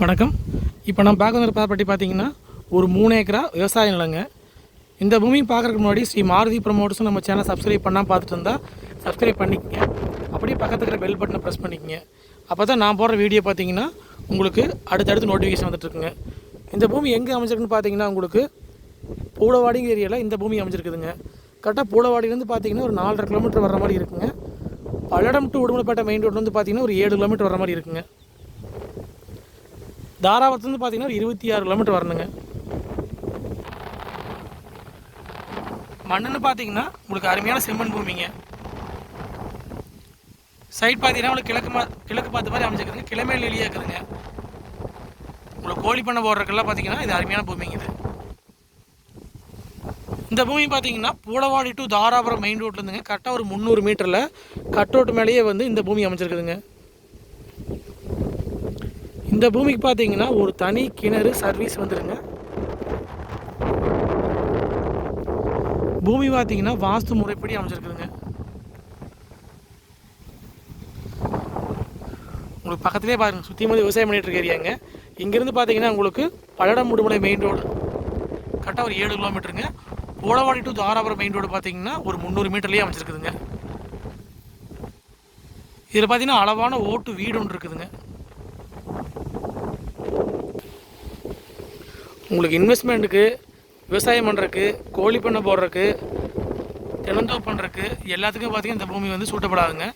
வணக்கம். இப்போ நம்ம பார்க்க ப்ராப்பர்ட்டி பார்த்தீங்கன்னா ஒரு மூணு ஏக்கரா விவசாய நிலங்க. இந்த பூமி பார்க்குறதுக்கு முன்னாடி ஸ்ரீ மாருதி ப்ரமோட்டர்ஸ் நம்ம சேனல் சப்ஸ்கிரைப் பண்ணால் பார்த்துட்டு இருந்தால் சப்ஸ்கிரைப் பண்ணிக்கங்க. அப்படியே பக்கத்துல இருக்கிற பெல் பட்டனை ப்ரெஸ் பண்ணிக்கங்க. அப்போ தான் நான் போடுற வீடியோ பார்த்தீங்கன்னா உங்களுக்கு அடுத்தடுத்து நோட்டிஃபிகேஷன் வந்துட்டுருக்குங்க இந்த பூமி எங்கே அமைஞ்சிருக்குன்னு பார்த்தீங்கன்னா உங்களுக்கு பூடவாடிங்கிற ஏரியாவில் இந்த பூமி அமைஞ்சிருக்குதுங்க. கரெக்டாக பூடவாடியிலேருந்து பார்த்தீங்கன்னா ஒரு நாலரை கிலோமீட்டர் வர மாதிரி இருக்குங்க. பல்லடம் டு உடுமலைப்பேட்டை மெயின் ரோட்லேருந்து பார்த்தீங்கன்னா ஒரு ஏழு கிலோமீட்டர் வர மாதிரி இருக்குங்க. தாராபுரத்துலேருந்து பார்த்தீங்கன்னா ஒரு இருபத்தி ஆறு கிலோமீட்டர் வரணுங்க. மண்ணுன்னு பார்த்தீங்கன்னா உங்களுக்கு அருமையான செம்மண் பூமிங்க. சைட் பார்த்தீங்கன்னா உங்களுக்கு கிழக்கு மா கிழக்கு பார்த்த மாதிரி அமைஞ்சிருக்குதுங்க. கிழமையில் வெளியே இருக்குதுங்க. உங்களுக்கு கோழி பண்ண போடுறதுக்கெல்லாம் பார்த்தீங்கன்னா இது அருமையான பூமிங்க இது. இந்த பூமி பார்த்தீங்கன்னா பூடவாடி டு தாராபுரம் மெயின் ரோட்லேருந்துங்க கரெக்டாக ஒரு முந்நூறு மீட்டரில் கட் ரோட்டு மேலேயே வந்து இந்த பூமி அமைச்சிருக்குதுங்க இந்த பூமிக்கு பார்த்தீங்கன்னா ஒரு தனி கிணறு சர்வீஸ் வந்துடுங்க பூமி பார்த்தீங்கன்னா வாஸ்து முறைப்படி அமைஞ்சிருக்குதுங்க. உங்களுக்கு பக்கத்துலேயே பாருங்க சுற்றி மாதிரி விவசாயம் பண்ணிட்டு இருக்க ஏரியாங்க. இங்கேருந்து பார்த்தீங்கன்னா உங்களுக்கு பல்லடம் முடுமலை மெயின் ரோடு கரெக்டாக ஒரு ஏழு கிலோமீட்டருங்க Polavadi to Dharapuram main road பார்த்தீங்கன்னா ஒரு முந்நூறு மீட்டர்லேயே அமைச்சிருக்குதுங்க இதில் பார்த்தீங்கன்னா அளவான ஓட்டு வீடு ஒன்று இருக்குதுங்க. உங்களுக்கு இன்வெஸ்ட்மெண்ட்டுக்கு விவசாயம் பண்ணுறக்கு கோழி பண்ணை போடுறக்கு தினந்தோப்பு பண்ணுறக்கு எல்லாத்துக்கும் பார்த்தீங்கன்னா இந்த பூமி வந்து சூட்டப்படாதுங்க.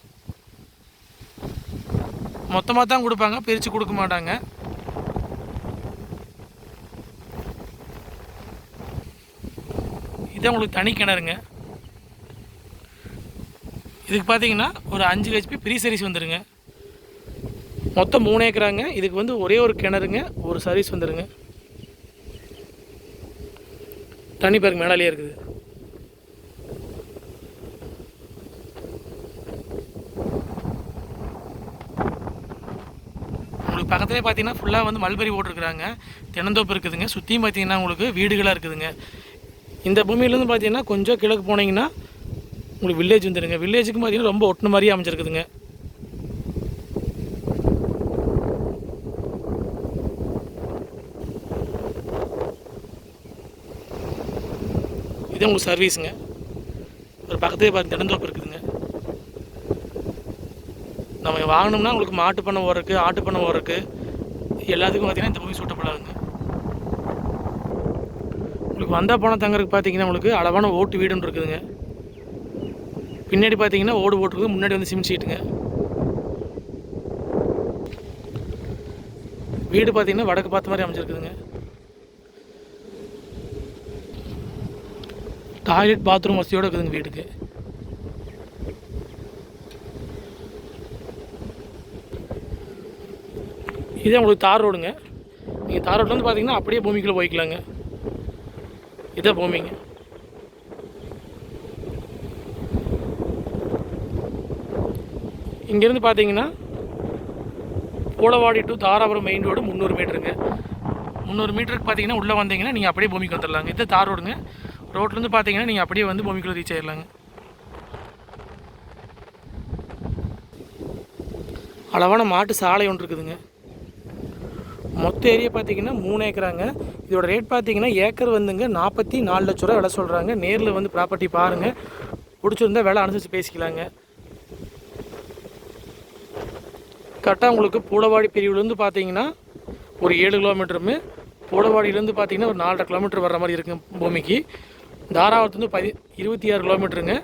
மொத்தமாக தான் கொடுப்பாங்க பிரித்து கொடுக்க மாட்டாங்க. இதான் உங்களுக்கு தனி கிணறுங்க. இதுக்கு பார்த்தீங்கன்னா ஒரு அஞ்சு ஹெச்பி ப்ரீ சர்வீஸ் வந்துடுங்க மொத்தம் மூணு ஏக்கராங்க. இதுக்கு வந்து ஒரே ஒரு கிணறுங்க ஒரு சர்வீஸ் வந்துடுங்க தண்ணி பேருக்கு மேலாலேயே இருக்குது. உங்களுக்கு பக்கத்துலேயே பார்த்தீங்கன்னா ஃபுல்லாக வந்து மல்பெரி போட்டிருக்குறாங்க. தினந்தோப்பு இருக்குதுங்க. சுற்றியும் பார்த்தீங்கன்னா உங்களுக்கு வீடுகளாக இருக்குதுங்க. இந்த பூமியிலேருந்து பார்த்தீங்கன்னா கொஞ்சம் கிழக்கு போனீங்கன்னா உங்களுக்கு வில்லேஜ் வந்துடுங்க வில்லேஜுக்கு பார்த்தீங்கன்னா ரொம்ப ஒட்டின மாதிரியே அமைஞ்சிருக்குதுங்க. இதுதான் உங்களுக்கு சர்வீஸுங்க ஒரு பக்கத்துலேயே பார்த்து தினந்தோப்பு இருக்குதுங்க. நம்ம வாங்கினோம்னா உங்களுக்கு மாட்டு பண்ணை ஓடுறக்கு ஆட்டு பண்ணை ஓடுறக்கு எல்லாத்துக்கும் பார்த்தீங்கன்னா இந்த பூமி சூட்டப்படாதுங்க உங்களுக்கு வந்தால் போனால் தங்கறதுக்கு பார்த்தீங்கன்னா உங்களுக்கு அளவான ஓட்டு வீடுன்னு இருக்குதுங்க. பின்னாடி பார்த்தீங்கன்னா ஓடு போட்டுருக்குது முன்னாடி வந்து சிமெண்ட் சீட்டுங்க வீடு பார்த்தீங்கன்னா வடக்கு பார்த்த மாதிரி அமைஞ்சிருக்குதுங்க. டாய்லெட் பாத்ரூம் வசதியோடு இருக்குதுங்க வீட்டுக்கு. இதே உங்களுக்கு தார் ரோடுங்க. நீங்கள் தார் ரோட்லேருந்து பார்த்தீங்கன்னா அப்படியே பூமிக்குள்ளே போய்க்கலாங்க. இதே பூமிங்க. இங்கேருந்து பார்த்தீங்கன்னா Poolavadi to Dharapuram main road முந்நூறு மீட்டருங்க முந்நூறு மீட்டருக்கு பார்த்தீங்கன்னா உள்ளே வந்தீங்கன்னா நீங்கள் அப்படியே பூமிக்கு வந்துடலாங்க இது தார் ரோடுங்க. ரோட்லேருந்து பார்த்தீங்கன்னா நீங்கள் அப்படியே வந்து பூமிக்குள்ளே ரீச் ஆயிடலாங்க அளவான மாட்டு சாலை ஒன்று இருக்குதுங்க. மொத்த ஏரியா பார்த்தீங்கன்னா மூணு ஏக்கராங்க. இதோட ரேட் பார்த்தீங்கன்னா ஏக்கர் வந்துங்க நாற்பத்தி நாலு லட்ச ரூபா விலை சொல்கிறாங்க நேரில் வந்து ப்ராப்பர்ட்டி பாருங்கள் பிடிச்சிருந்தா விலை அனுசரித்து பேசிக்கலாங்க. கரெக்டாக உங்களுக்கு பூடவாடி பிரிவுலேருந்து பார்த்தீங்கன்னா ஒரு ஏழு கிலோமீட்டருமே பூடவாடியிலேருந்து பார்த்தீங்கன்னா ஒரு நாலரை கிலோமீட்டர் வர்ற மாதிரி இருக்குங்க பூமிக்கு. தாராபுரத்துலேருந்து பதி இருபத்தி ஆறு கிலோமீட்டருங்க.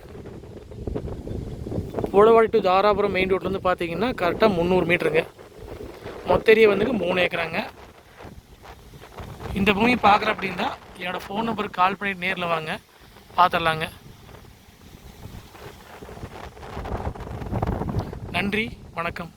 பூடவாடி டு தாராபுரம் மெயின் ரோட்லேருந்து பார்த்தீங்கன்னா கரெக்டாக முந்நூறு மீட்டருங்க. மொத்தரிய வந்துங்க மூணு ஏக்கராங்க. இந்த பூமி பார்க்குற அப்படின்னா என்னோடய ஃபோன் நம்பருக்கு கால் பண்ணிட்டு நேரில் வாங்க. பார்த்துடலாங்க நன்றி வணக்கம்.